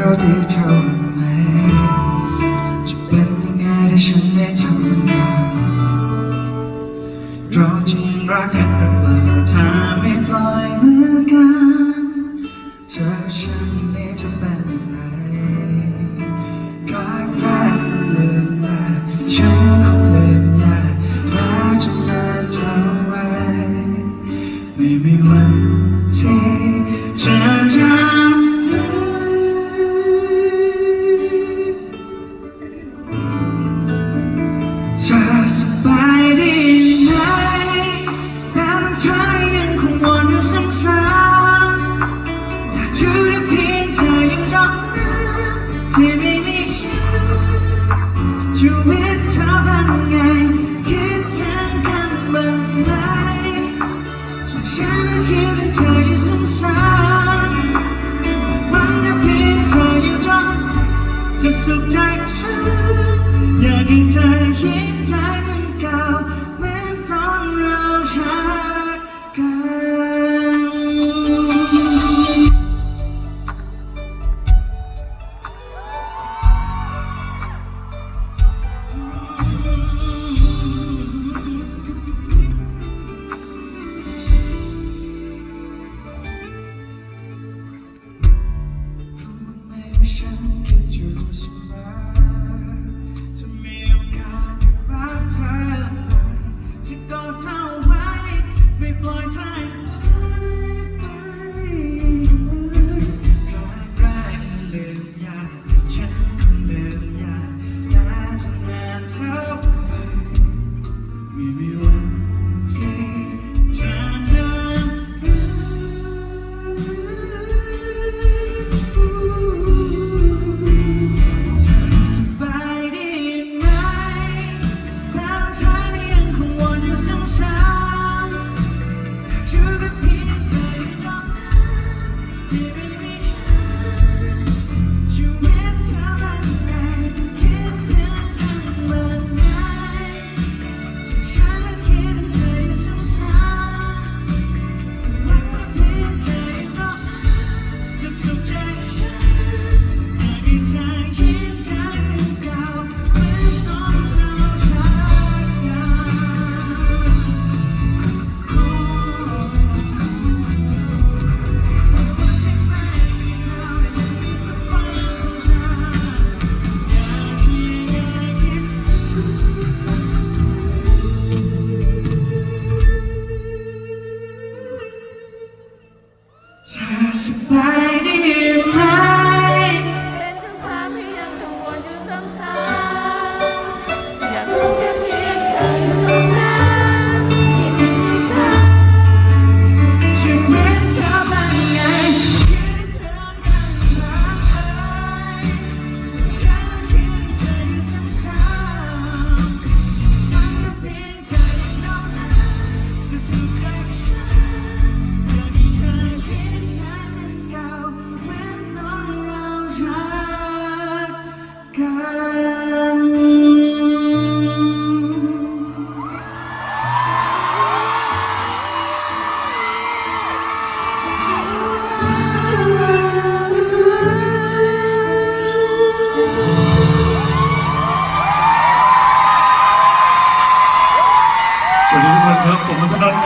แต่มันก็ดีเท่าไหมจะเป็นยังไงถ้าฉันได้ทำมันกันเราจริงรักกันหรือเปล่าถ้าไม่ปล่อยมือกันเธอกับฉันนี่จะเป็นย่างไรรักแรกมันลืมยากฉันคง ไ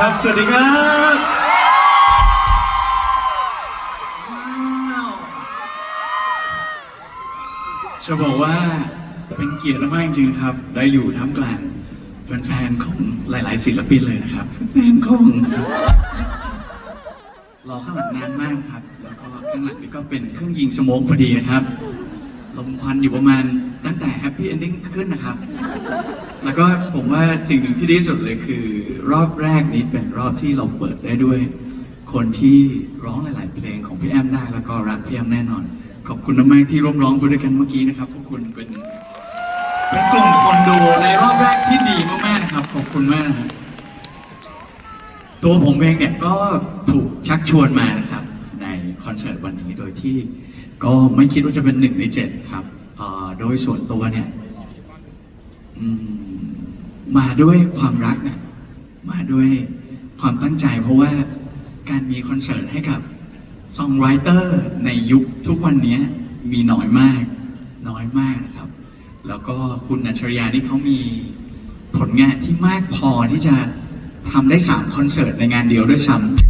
ครับ สวัสดีครับว้าวจะบอกว่าเป็นเกียรติมากจริงๆครับ ได้อยู่ท่ามกลางแฟนๆของหลาย ๆ ศิลปินเลยนะครับแฟนๆของรอข้างหลังนานมากครับ แล้วก็ข้างหลังนี่ก็เป็นเครื่องยิงสโมกพอดีนะครับ ลมควันอยู่ประมาณตั้งแต่แฮปปี้เอนดิ้งขึ้นนะครับ แล้วก็ผมว่าสิ่งหนึ่งที่ดีที่สุดเลยคือ รอบแรกนี้เป็นรอบที่เราเปิดได้ด้วย คนที่ร้องหลาย ๆ เพลงของพี่แอมได้แล้วก็รักพี่แอมแน่นอน ขอบคุณมากๆที่ร่วมร้องไปด้วยกันเมื่อกี้นะครับพวกคุณเป็นเป็นกลุ่มคนดูในรอบแรกที่ดีมากๆนะครับขอบคุณมากนะตัวผมเองเนี่ยก็ถูกชักชวนมานะครับ ในคอนเสิร์ตวันนี้โดยที่ ก็ไม่คิดว่าจะเป็นหนึ่งในเจ็ดครับโดยส่วนตัวเนี่ยมาด้วยความรักนะมาด้วยความตั้งใจเพราะว่าการมีคอนเสิร์ตให้กับซองไรเตอร์ในยุคทุกวันนี้มีน้อยมาก น้อยมากนะครับ แล้วก็คุณอัจฉริยะนี่เขามีผลงานที่มากพอที่จะทำได้สามคอนเสิร์ตในงานเดียวด้วยซ้ำ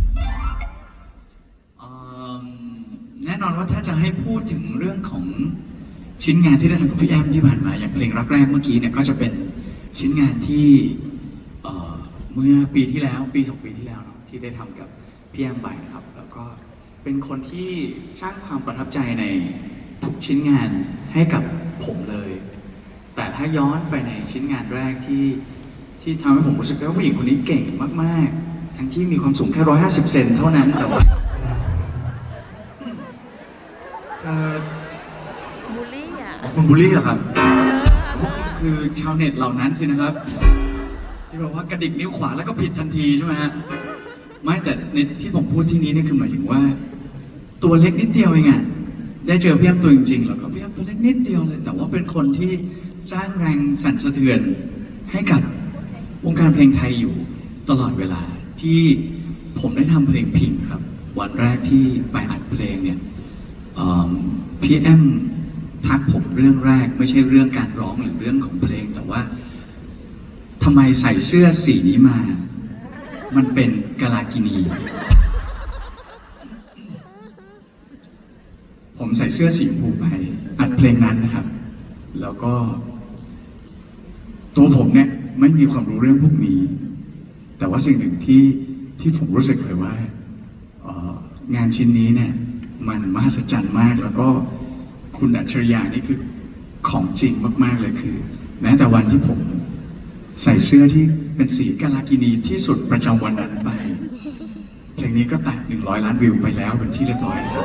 น่นอนว่าถ้าจะให้พูดถึงเรื่องของชิ้นงานที่ได้ทำกับพี่แอมที่ผ่านมาอย่างเพลงรักแรกเมื่อกี้เนี่ยก็จะเป็นชิ้นงานที่เอ่อเมื่อปีที่แล้วปีสองปีที่แล้วเนอะที่ได้ทำกับพี่แอมไปนะครับ แล้วก็เป็นคนที่สร้างความประทับใจในทุกชิ้นงานให้กับผมเลย แต่ถ้าย้อนไปในชิ้นงานแรกที่ที่ทำให้ผมรู้สึกว่าผู้หญิงคนนี้เก่งมาก ๆ ทั้งที่มีความสูงแค่ร้อยห้าสิบเซนเท่านั้นแต่ว่า คุณบูลลี่เหรอครับ คือชาวเน็ตเหล่านั้นสินะครับ ที่บอกว่ากระดิกนิ้วขวาแล้วก็ผิดทันทีใช่ไหมฮะไม่แต่ในที่ผมพูดที่นี้นี่คือหมายถึงว่า ตัวเล็กนิดเดียวเองอะได้เจอพี่แอมตัวจริงๆแล้วก็พี่แอมตัวเล็กนิดเดียวเลย แต่ว่าเป็นคนที่สร้างแรงสั่นสะเทือนให้กับวงการเพลงไทยอยู่ตลอดเวลาที่ผมได้ทำเพลงพิงครับ วันแรกที่ไปอัดเพลงเนี่ยพี่แอม ทักผมเรื่องแรกไม่ใช่เรื่องการร้องหรือเรื่องของเพลงแต่ว่าทำไมใส่เสื้อสีนี้มา มันเป็นกาลากินี ผมใส่เสื้อสีชมพูไปอัดเพลงนั้นนะครับ แล้วก็ ตัวผมเนี่ยไม่มีความรู้เรื่องพวกนี้ แต่ว่าสิ่งหนึ่งที่ที่ผมรู้สึกเลยว่า งานชิ้นนี้เนี่ย มันมหัศจรรย์มากแล้วก็ คุณอัจฉริยะนี่คือของจริงมากๆเลยคือ แม้แต่วันที่ผมใส่เสื้อที่เป็นสีกาลากินีที่สุดประจำวันนั้นไป เพลงนี้ก็แตะ100ล้านวิวไปแล้วเป็นที่เรียบร้อยครับ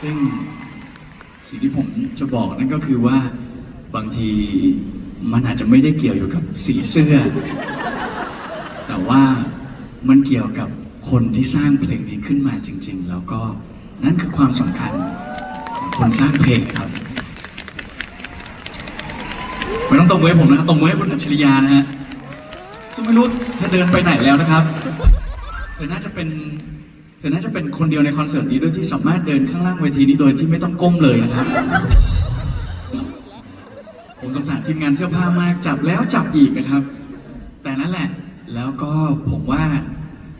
ซึ่งสิ่งที่ผมจะบอกนั่นก็คือว่าบางทีมันอาจจะไม่ได้เกี่ยวอยู่กับสีเสื้อ แต่ว่ามันเกี่ยวกับคนที่สร้างเพลงนี้ขึ้นมาจริง ๆ แล้วก็ นั่นคือความสำคัญของคนสร้างเพลงครับไม่ต้องตบมือให้ผมนะครับตบมือให้คุณอัจฉริยานะฮะซึ่งไม่รู้เธอเดินไปไหนแล้วนะครับเธอน่าจะเป็นเธอน่าจะเป็นคนเดียวในคอนเสิร์ตนี้ด้วยที่สามารถเดินข้างล่างเวทีนี้โดยที่ไม่ต้องก้มเลยนะครับ ผมสงสารทีมงานเสื้อผ้ามากจับแล้วจับอีกนะครับ แต่นั่นแหละแล้วก็ผมว่า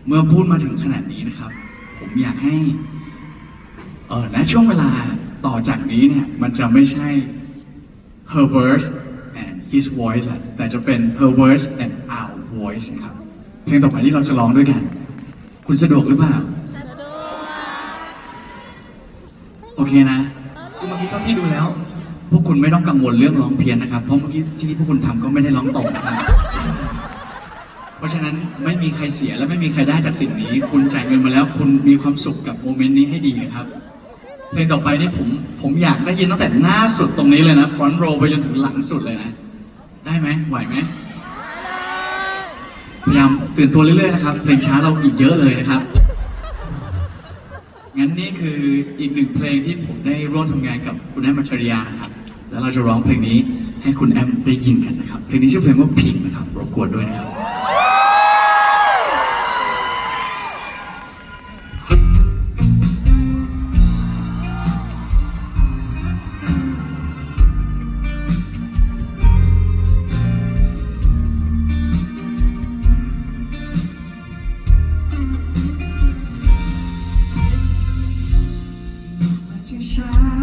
เมื่อพูดมาถึงขนาดนี้นะครับ ผมอยากให้ เออณช่วงเวลาต่อจากนี้เนี่ย มันจะไม่ใช่ her verse and his voice อะแต่จะเป็น her verse and our voice ครับ เพลงต่อไปที่เราจะร้องด้วยกัน คุณสะดวกหรือเปล่าสะดวกโอเคนะซึ่งเมื่อกี้เท่าที่ดูแล้ว พวกคุณไม่ต้องกังวลเรื่องร้องเพี้ยนนะครับ เพราะเมื่อกี้ที่พวกคุณทำก็ไม่ได้ร้องตรงนะครับ เพราะฉะนั้นไม่มีใครเสียและไม่มีใครได้จากสิ่งนี้ คุณจ่ายเงินมาแล้ว คุณมีความสุขกับโมเมนต์นี้ให้ดีนะครับ เพลงต่อไปนี่ผมผมอยากได้ยินตั้งแต่หน้าสุดตรงนี้เลยนะฟอนต์โรไปจนถึงหลังสุดเลยนะ ได้ไหมไหวไหมพยายามตื่นตัวเรื่อยๆนะครับเพลงช้าเราอีกเยอะเลยนะครับงั้นนี่คืออีกหนึ่งเพลงที่ผมได้ร่วมทำงานกับคุณแอมมัชริยานะครับ แล้วเราจะร้องเพลงนี้ให้คุณแอมได้ยินกันนะครับ เพลงนี้ชื่อเพลงว่าพิงนะครับรบกวนด้วยนะครับ ม